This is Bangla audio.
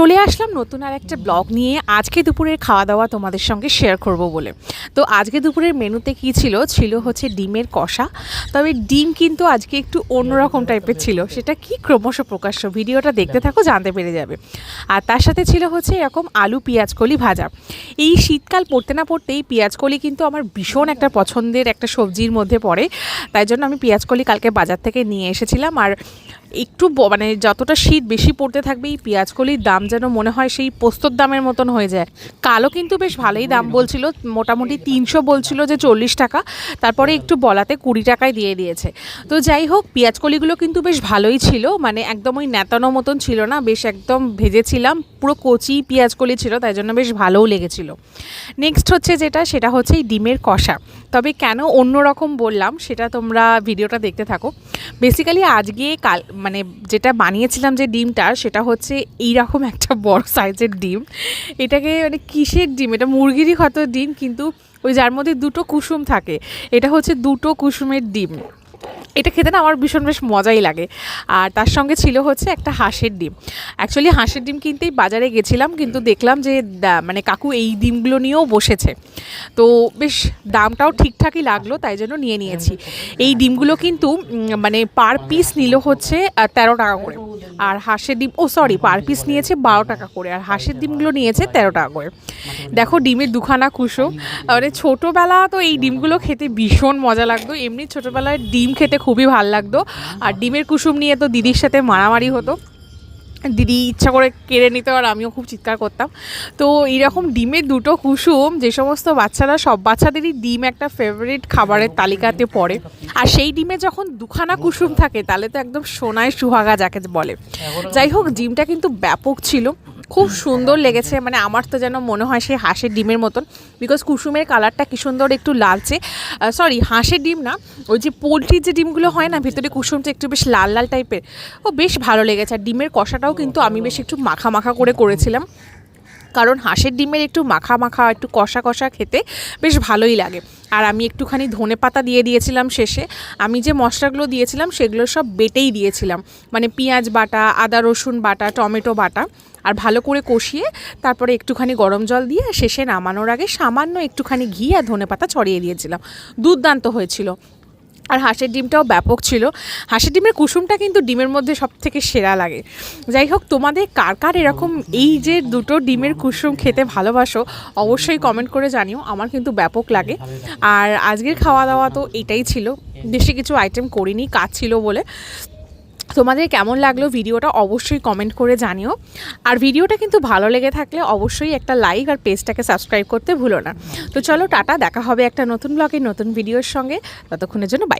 চলে আসলাম নতুন আর একটা ব্লগ নিয়ে। আজকে দুপুরের খাওয়া দাওয়া তোমাদের সঙ্গে শেয়ার করব বলে। তো আজকে দুপুরের মেনুতে কি ছিল? ছিল হচ্ছে ডিমের কষা। তবে ডিম কিন্তু আজকে একটু অন্যরকম টাইপের ছিল। সেটা কি ক্রমশ প্রকাশ্য? ভিডিওটা দেখতে থাকো, জানতে পেরে যাবে। আর তার সাথে ছিল হচ্ছে এরকম আলু পেঁয়াজকলি ভাজা। এই শীতকাল পড়তে না পড়তেই পেঁয়াজকলি কিন্তু আমার ভীষণ একটা পছন্দের একটা সবজির মধ্যে পড়ে। তাই জন্য আমি পেঁয়াজকলি কালকে বাজার থেকে নিয়ে এসেছিলাম। আর একটু মানে যতটা শীত বেশি পড়তে থাকবে, এই পেঁয়াজকলির দাম যেন মনে হয় সেই পোস্তর দামের মতন হয়ে যায়। কালো কিন্তু বেশ ভালোই দাম বলছিল, মোটামুটি তিনশো বলছিল যে চল্লিশ টাকা, তারপরে একটু বলাতে কুড়ি টাকায় দিয়ে দিয়েছে। তো যাই হোক পেঁয়াজকলিগুলো কিন্তু বেশ ভালোই ছিল মানে একদম ওই ন্যাতানো মতন ছিল না, বেশ একদম ভেজেছিলাম, পুরো কচি পেঁয়াজকলি ছিল, তাই জন্য বেশ ভালোও লেগেছিল। নেক্সট হচ্ছে যেটা, সেটা হচ্ছে এই ডিমের কষা। তবে কেন অন্য রকম বললাম, সেটা তোমরা ভিডিওটা দেখতে থাকো। বেসিক্যালি আজকে কাল মানে যেটা বানিয়েছিলাম যে ডিমটা, সেটা হচ্ছে এইরকম একটা বড় সাইজের ডিম। এটাকে মানে কিসের ডিম? এটা মুরগিরই হয়তো ডিম, কিন্তু ওই যার মধ্যে দুটো কুসুম থাকে, এটা হচ্ছে দুটো কুসুমের ডিম। এটা খেতে না আমার ভীষণ বেশ মজাই লাগে। আর তার সঙ্গে ছিল হচ্ছে একটা হাঁসের ডিম। অ্যাকচুয়ালি হাঁসের ডিম কিনতেই বাজারে গেছিলাম কিন্তু দেখলাম যে দা- মানে কাকু এই ডিমগুলো নিয়েও বসেছে। তো বেশ দামটাও ঠিকঠাকই লাগল তাই জন্য নিয়ে নিয়েছি। এই ডিমগুলো কিন্তু মানে পার পিস নিল হচ্ছে তেরো টাকা করে। আর হাঁসের ডিম ও সরি পার পিস নিয়েছে বারো টাকা করে। আর হাঁসের ডিমগুলো নিয়েছে তেরো টাকা করে। দেখো ডিমের দুখানা কুসুম। মানে ছোটোবেলা তো এই ডিমগুলো খেতে ভীষণ মজা লাগতো। এমনি ছোটোবেলায় ডিম খেতে খুবই ভালো লাগতো। আর ডিমের কুসুম নিয়ে তো দিদির সাথে মারামারি হতো। দিদি ইচ্ছা করে কেড়ে নিত আর আমিও খুব চিৎকার করতাম। তো এইরকম ডিমের দুটো কুসুম, যে সমস্ত বাচ্চারা, সব বাচ্চাদেরই ডিম একটা ফেভারিট খাবারের তালিকাতে পড়ে। আর সেই ডিমে যখন দুখানা কুসুম থাকে, তাহলে তো একদম সোনায় সুহাগা যাকে বলে। যাই হোক, ডিমটা কিন্তু ব্যাপক ছিল। খুব সুন্দর লেগেছে মানে আমার তো যেন মনে হয় সেই হাঁসের ডিমের মতন বিকজ কুসুমের কালারটা কি সুন্দর একটু লালচে। সরি হাঁসের ডিম না, ওই যে পোলট্রির যে ডিমগুলো হয় না, ভিতরে কুসুমটা একটু বেশ লাল লাল টাইপের ও বেশ ভালো লেগেছে। আর ডিমের কষাটাও কিন্তু আমি বেশ একটু মাখা মাখা করে করেছিলাম। কারণ হাঁসের ডিমের একটু মাখা মাখা, একটু কষা কষা খেতে বেশ ভালোই লাগে। আর আমি একটুখানি ধনে পাতা দিয়ে দিয়েছিলাম শেষে। আমি যে মশলাগুলো দিয়েছিলাম সেগুলো সব বেটেই দিয়েছিলাম। মানে পেঁয়াজ বাটা, আদা, রসুন বাটা, টমেটো বাটা। আর ভালো করে কষিয়ে তারপরে একটুখানি গরম জল দিয়ে শেষে নামানোর আগে সামান্য একটুখানি ঘি আর ধনে পাতা ছড়িয়ে দিয়েছিলাম। দুর্দান্ত হয়েছিল। আর হাঁসের ডিমটাও ব্যাপক ছিল। হাঁসের ডিমের কুসুমটা কিন্তু ডিমের মধ্যে সব থেকে সেরা লাগে। যাই হোক, তোমাদের কার কার এরকম এই যে দুটো ডিমের কুসুম খেতে ভালোবাসো, অবশ্যই কমেন্ট করে জানিও, আমার কিন্তু ব্যাপক লাগে। আর আজকের খাওয়া দাওয়া তো এটাই ছিল। বেশি কিছু আইটেম করিনি, কাজ ছিল বলে। তোমাদের কেমন লাগল ভিডিওটা অবশ্যই কমেন্ট করে জানিও। আর ভিডিওটা কিন্তু ভালো লেগে থাকলে অবশ্যই একটা লাইক আর পেজটাকে সাবস্ক্রাইব করতে ভুলো না। তো চলো, টাটা, দেখা হবে একটা নতুন ব্লগে নতুন ভিডিওর সঙ্গে। ততক্ষণের জন্য বাই